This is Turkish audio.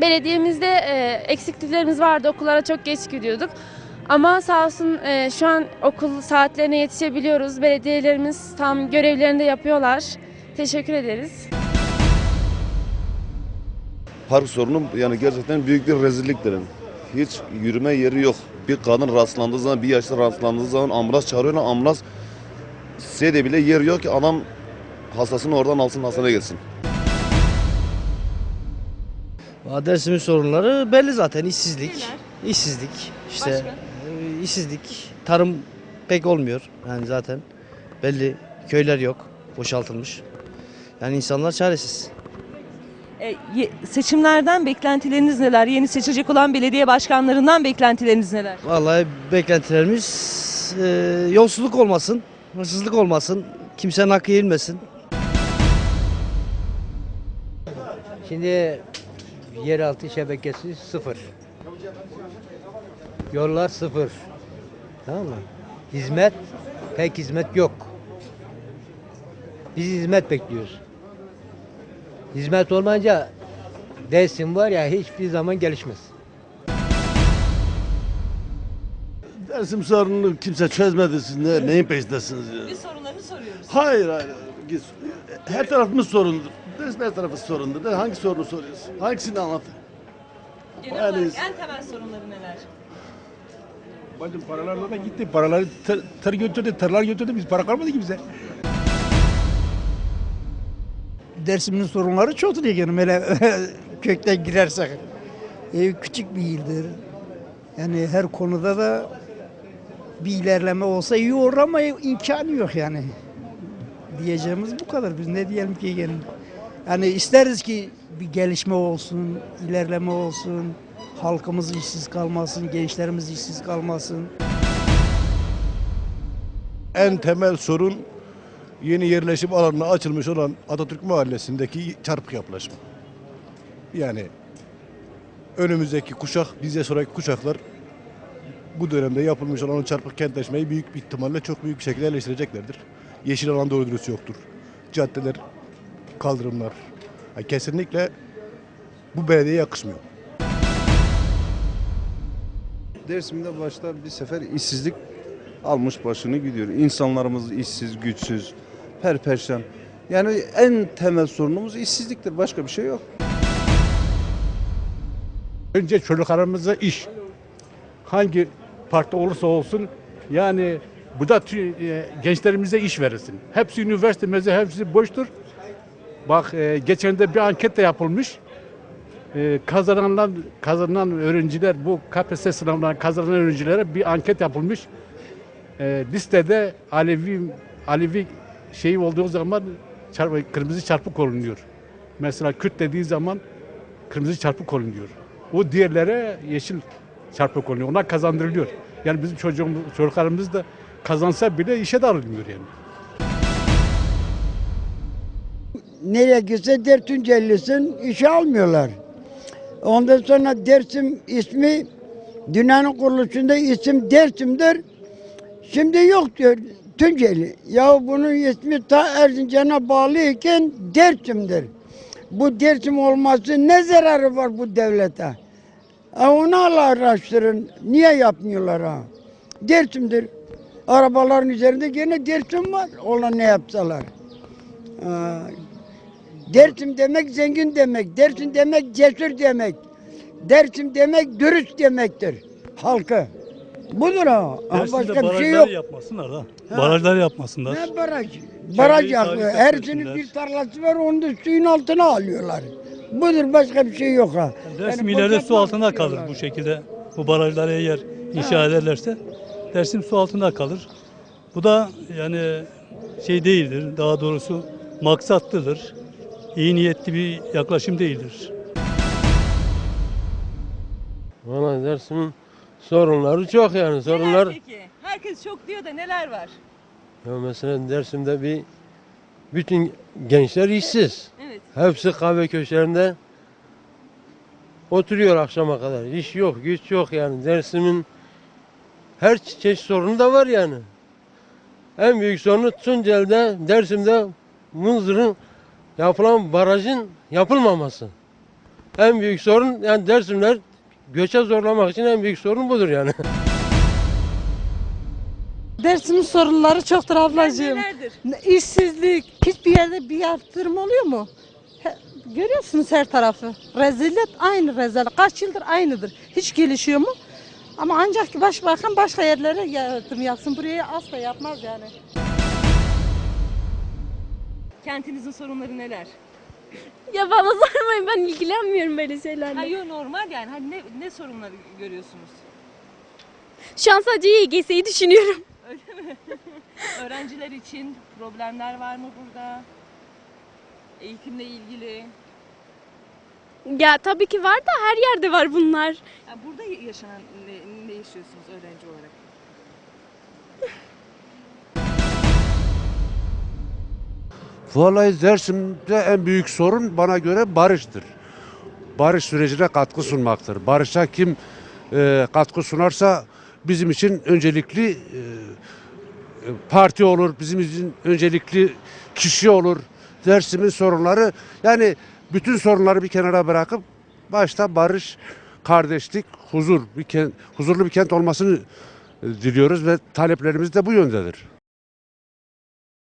Belediyemizde e, eksikliklerimiz vardı. Okullara çok geç gidiyorduk. Ama sağ olsun e, şu an okul saatlerine yetişebiliyoruz. Belediyelerimiz tam görevlerini de yapıyorlar. Teşekkür ederiz. Park sorunu yani gerçekten büyük bir rezilliktir. Hiç yürüme yeri yok. Bir kadın rastlandığı zaman, bir yaşlı rastlandığı zaman ambulans çağırıyorlar. Ambulans sede bile yer yok ki adam hastasını oradan alsın hastaneye gitsin. Dersimin sorunları belli zaten işsizlik. Neler? İşsizlik işte Başka? e, işsizlik, tarım pek olmuyor yani zaten belli köyler yok, boşaltılmış. Yani insanlar çaresiz. E, ye- seçimlerden beklentileriniz neler? Yeni seçilecek olan belediye başkanlarından beklentileriniz neler? Vallahi beklentilerimiz e, yolsuzluk olmasın, hırsızlık olmasın, kimsenin hakkı yenilmesin. Şimdi yeraltı şebekesi sıfır. Yollar sıfır. Tamam mı? Hizmet, pek hizmet yok. Biz hizmet bekliyoruz. Hizmet olmayınca Dersim var ya hiçbir zaman gelişmez. Dersim sorununu kimse çözmedi siz ne, neyin peşindesiniz ya? Biz soruları soruyoruz. Hayır hayır. Her tarafımız sorundur. Dersim her tarafı sorundur. De Hangi sorunu soruyorsun? Hangisini anlat? Genel Yani- olarak en temel sorunları neler? Bacım paralarla da gitti. Paraları tır, tır götürdü, tırlar götürdü. Biz para kalmadı ki bize. Dersim'in sorunları çok diye yani böyle kökten girersek. Ev küçük bir ildir. Yani her konuda da bir ilerleme olsa iyi olur ama imkanı yok yani. Diyeceğimiz bu kadar. Biz ne diyelim ki yani. Yani isteriz ki bir gelişme olsun, ilerleme olsun, halkımız işsiz kalmasın, gençlerimiz işsiz kalmasın. En temel sorun yeni yerleşim alanına açılmış olan Atatürk Mahallesi'ndeki çarpık yapılaşma. Yani önümüzdeki kuşak, bize sonraki kuşaklar bu dönemde yapılmış olan çarpık kentleşmeyi büyük bir ihtimalle çok büyük bir şekilde eleştireceklerdir. Yeşil alan doğru dürüst yoktur. Caddeler, kaldırımlar. Yani kesinlikle bu belediyeye yakışmıyor. Dersim'de başta bir sefer işsizlik almış başını gidiyor. İnsanlarımız işsiz, güçsüz, perperşan. Yani en temel sorunumuz işsizliktir. Başka bir şey yok. Önce çocuklarımıza iş. Hangi parti olursa olsun yani bu da e, gençlerimize iş verilsin. Hepsi üniversite mezunu, hepsi boştur. Bak e, geçen de bir anket de yapılmış. E, kazananlar, kazanan öğrenciler, bu KPSS sınavından kazanan öğrencilere bir anket yapılmış. E, listede Alevi Alevi şeyi olduğu zaman çarpı, kırmızı çarpı korunuyor. Mesela Kürt dediği zaman kırmızı çarpı korunuyor. O diğerlere yeşil çarpı konuyor. Onlar kazandırılıyor. Yani bizim çocuğumuz, çocuklarımız da kazansa bile işe de alınmıyor yani. Nereye gitse Dertüncelisin işe almıyorlar. Ondan sonra Dersim ismi dünyanın kuruluşunda isim Dersim'dir. Şimdi yok diyor Tunceli. Ya bunun ismi ta Erzincan'a bağlıyken Dersim'dir. Bu Dersim olması ne zararı var bu devlete? Ha, onu araştırın. Niye yapmıyorlar ha? Dersim'dir. Arabaların üzerinde gene Dersim var. Ona ne yapsalar. Ha, Dersim demek zengin demek. Dersim demek cesur demek. Dersim demek dürüst demektir. Halkı. Budur ha. Ha, Başka bir şey yok. yapmasınlar da. Barajlar yapmasınlar. Ne baraj? Baraj yapıyor. Hersinin etmesinler. bir tarlası var onu da suyun altına alıyorlar. Budur başka bir şey yok ha. Dersim Yani ileride su boşaltmak altında kalır istiyorlar. bu şekilde. Bu barajları eğer inşa ederlerse Dersim su altında kalır. Bu da yani şey değildir. Daha doğrusu maksatlıdır. İyi niyetli bir yaklaşım değildir. Valla Dersim'in sorunları çok yani. Neler peki? Herkes çok diyor da neler var? Ya mesela Dersim'de bir bütün gençler işsiz. Evet. Hepsi kahve köşelerinde oturuyor akşama kadar. İş yok, güç yok yani. Dersim'in her çeşit sorunu da var yani. En büyük sorunu Tunceli'de, Dersim'de Mınzır'ın yapılan barajın yapılmaması. En büyük sorun yani Dersimler göçe zorlamak için en büyük sorun budur yani. Dersimin sorunları çoktur ablacığım. Nelerdir? İşsizlik, hiçbir yerde bir yaptırım oluyor mu? He- görüyorsunuz her tarafı. Rezilet aynı rezalet. Kaç yıldır aynıdır. Hiç gelişiyor mu? Ama ancak ki başbakan başka yerlere yardım yapsın. Buraya asla yapmaz yani. Kentinizin sorunları neler? Ya bana sormayın ben ilgilenmiyorum böyle şeylerle. Hayır normal yani. Hani ne, ne sorunları görüyorsunuz? Şu an sadece YGS'yi düşünüyorum. Öyle mi? Öğrenciler için problemler var mı burada? Eğitimle ilgili. Ya tabii ki var da her yerde var bunlar. Ya burada yaşanan ne, ne yaşıyorsunuz öğrenci olarak? Vallahi Dersim'de en büyük sorun bana göre barıştır. Barış sürecine katkı sunmaktır. Barışa kim e, katkı sunarsa bizim için öncelikli e, parti olur, bizim için öncelikli kişi olur. Dersim'in sorunları yani bütün sorunları bir kenara bırakıp başta barış, kardeşlik, huzur, bir kent, huzurlu bir kent olmasını e, diliyoruz ve taleplerimiz de bu yöndedir.